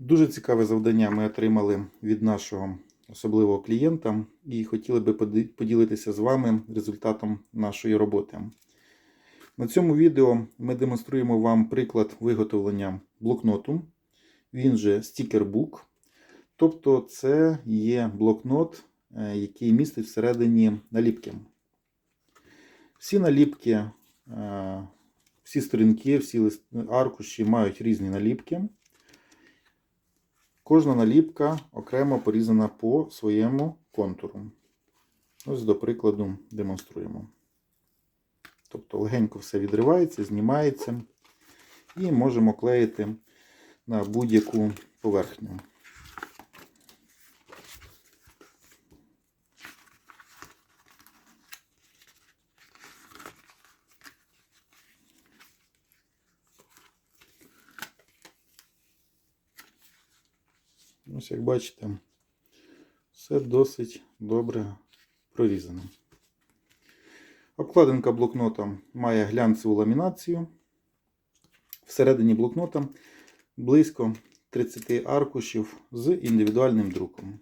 Дуже цікаве завдання ми отримали від нашого особливого клієнта і хотіли би поділитися з вами результатом нашої роботи. На цьому відео ми демонструємо вам приклад виготовлення блокноту. Він же стікербук. Тобто, це є блокнот, е, який містить всередині наліпки. Всі наліпки, е, всі сторінки, всі аркуші мають різні наліпки. Кожна наліпка окремо порізана по своєму контуру. Ось, до прикладу, демонструємо. Тобто легенько все відривається, знімається і можемо клеїти на будь-яку поверхню. Ось як бачите, все досить добре прорізано. Обкладинка блокнота має глянцеву ламінацію. Всередині блокнота близько 30 аркушів з індивідуальним друком.